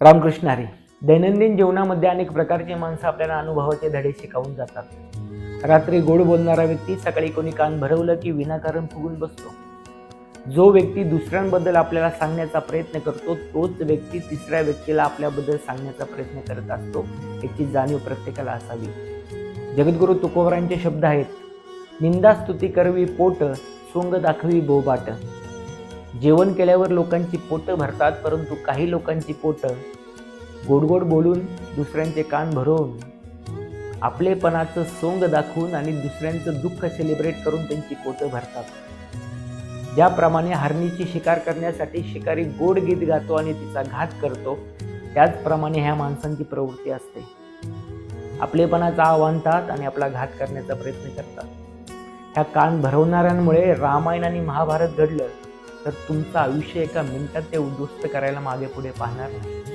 रामकृष्ण हरी दैनंदिन जीवनामध्ये अनेक प्रकारची माणसं आपल्याला अनुभवाचे धडे शिकवून जातात. रात्री गोड बोलणारा व्यक्ती सकाळी कोणी कान भरवलं की विनाकारण फुगून बसतो. जो व्यक्ती दुसऱ्यांबद्दल आपल्याला सांगण्याचा प्रयत्न करतो तोच व्यक्ती तिसऱ्या व्यक्तीला आपल्याबद्दल सांगण्याचा प्रयत्न करत असतो याची जाणीव प्रत्येकाला असावी. जगद्गुरु तुकोबरांचे शब्द आहेत निंदा स्तुती करवी पोट सोंग दाखवी बोबाट. जेवण केल्यावर लोकांची पोटं भरतात परंतु काही लोकांची पोटं गोड गोड बोलून दुसऱ्यांचे कान भरून आपलेपणाचं सोंग दाखवून आणि दुसऱ्यांचं दुःख सेलिब्रेट करून त्यांची पोटं भरतात. ज्याप्रमाणे हरणीची शिकार करण्यासाठी शिकारी गोड गीत गातो आणि तिचा घात करतो त्याचप्रमाणे ह्या माणसांची प्रवृत्ती असते. आपलेपणाचा आव्हानतात आणि आपला घात करण्याचा प्रयत्न करतात. ह्या कान भरवणाऱ्यांमुळे रामायण आणि महाभारत घडलं. तर तुमचं आयुष्य एका मिनिटात ते उद्ध्वस्त करायला मागे पुढे पाहणार नाही.